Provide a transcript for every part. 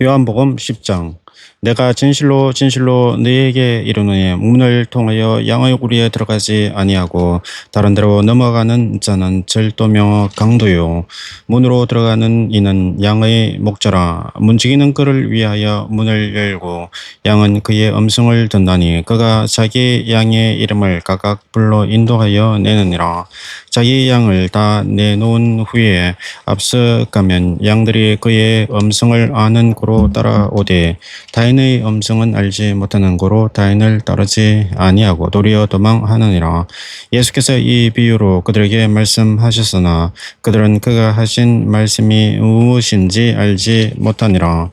요한복음 10장 내가 진실로 진실로 너희에게 이르노니 문을 통하여 양의 우리에 들어가지 아니하고 다른 데로 넘어가는 자는 절도며 강도요. 문으로 들어가는 이는 양의 목자라. 문지기는 그를 위하여 문을 열고 양은 그의 음성을 듣나니 그가 자기 양의 이름을 각각 불러 인도하여 내느니라. 자기 양을 다 내놓은 후에 앞서 가면 양들이 그의 음성을 아는 고로 따라오되 다인의 음성은 알지 못하는 고로 다인을 따르지 아니하고 도리어 도망하느니라. 예수께서 이 비유로 그들에게 말씀하셨으나 그들은 그가 하신 말씀이 무엇인지 알지 못하니라.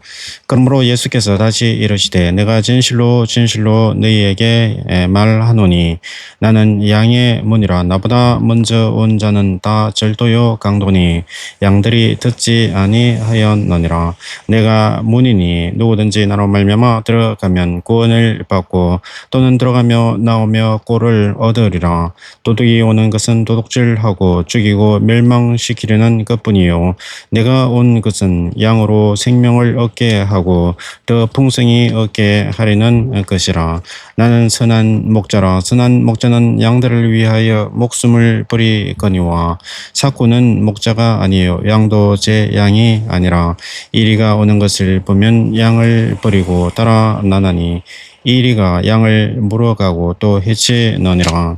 그러므로 예수께서 다시 이르시되 내가 진실로 진실로 너희에게 말하노니 나는 양의 문이라. 나보다 먼저 온 자는 다 절도요 강도니 양들이 듣지 아니하였느니라. 내가 문이니 누구든지 나로 말미암아 들어가면 구원을 받고 또는 들어가며 나오며 꼴을 얻으리라. 도둑이 오는 것은 도둑질하고 죽이고 멸망시키려는 것뿐이요. 내가 온 것은 양으로 생명을 얻게 하고 더 풍성히 얻게 하려는 것이라. 나는 선한 목자라. 선한 목자는 양들을 위하여 목숨을 버리거니와 사꾸는 목자가 아니요. 양도 제 양이 아니라. 이리가 오는 것을 보면 양을 버리 고 따라 나나니 이리가 양을 물어가고 또 해치느니라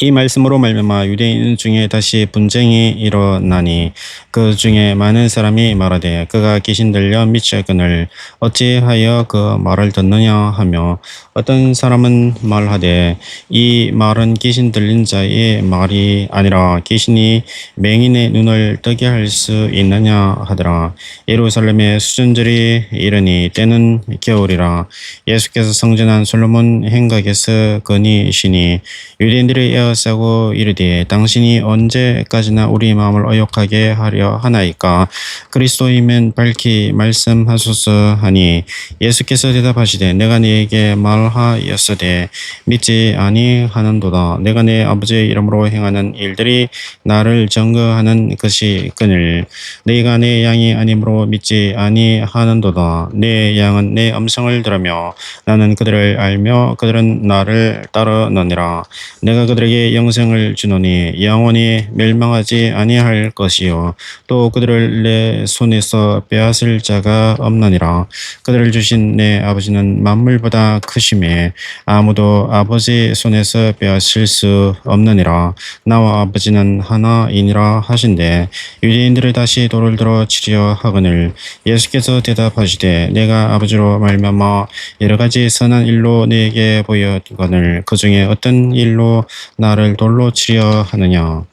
이 말씀으로 말미암아 유대인 중에 다시 분쟁이 일어나니 그 중에 많은 사람이 말하되 그가 귀신 들려 미쳤거늘 어찌하여 그 말을 듣느냐? 하며 어떤 사람은 말하되 이 말은 귀신 들린 자의 말이 아니라 귀신이 맹인의 눈을 뜨게 할 수 있느냐 하더라. 예루살렘의 수전들이 이르니 때는 겨울이라. 예수께서 성전한 솔로몬 행각에서 거니시니 유대인 들이 에어싸고 이르되 당신이 언제까지나 우리 마음을 어욕하게 하려 하나이까? 그리스도이면 밝히 말씀하소서 하니 예수께서 대답하시되 내가 네게 말하였으되 믿지 아니하는도다. 내가 내 아버지의 이름으로 행하는 일들이 나를 증거하는 것이 그늘. 네가 내 양이 아니므로 믿지 아니하는도다. 내 양은 내 음성을 들으며 나는 그들을 알며 그들은 나를 따르느니라. 내가 그들에게 영생을 주노니 영원히 멸망하지 아니할 것이요. 또 그들을 내 손에서 빼앗을 자가 없느니라. 그들을 주신 내 아버지는 만물보다 크심에 아무도 아버지 손에서 빼앗을 수 없느니라. 나와 아버지는 하나이니라 하신대. 유대인들을 다시 돌을 들어 치려 하거늘 예수께서 대답하시되 내가 아버지로 말미암아 여러 가지 선한 일로 네게 보였거늘 그 중에 어떤 일로 나를 돌로 치려 하느냐?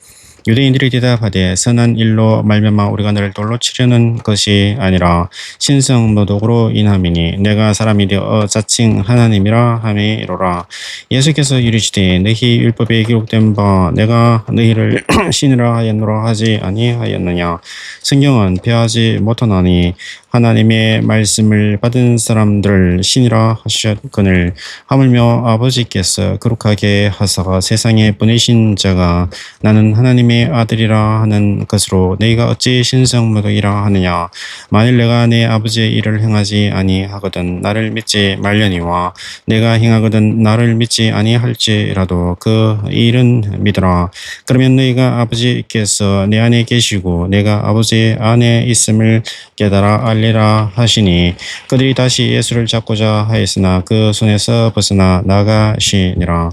유대인들이 대답하되 선한 일로 말미암아 우리가 너를 돌로 치려는 것이 아니라 신성 노독으로 인함이니 내가 사람이 되어 자칭 하나님이라 함이로라. 예수께서 이르시되 너희 율법에 기록된 바 내가 너희를 신이라 하였노라 하지 아니하였느냐? 성경은 폐하지 못하나니 하나님의 말씀을 받은 사람들을 신이라 하셨거늘 하물며 아버지께서 거룩하게 하사가 세상에 보내신 자가 나는 하나님의 아들이라 하는 것으로 너희가 어찌 신성모독이라 하느냐? 만일 내가 내 아버지의 일을 행하지 아니하거든 나를 믿지 말려니와 내가 행하거든 나를 믿지 아니할지라도 그 일은 믿으라. 그러면 너희가 아버지께서 내 안에 계시고 내가 아버지 안에 있음을 깨달아 알 리라 하시니 그들이 다시 예수를 잡고자 하였으나 그 손에서 벗어나 나가시니라.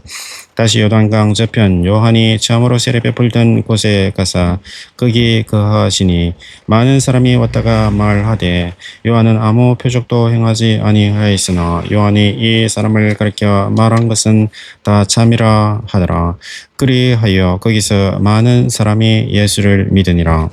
다시 요단강 저편 요한이 처음으로 세례 베풀던 곳에 가사 거기 거하시니 많은 사람이 왔다가 말하되 요한은 아무 표적도 행하지 아니하였으나 요한이 이 사람을 가리켜 말한 것은 다 참이라 하더라. 그리하여 거기서 많은 사람이 예수를 믿으니라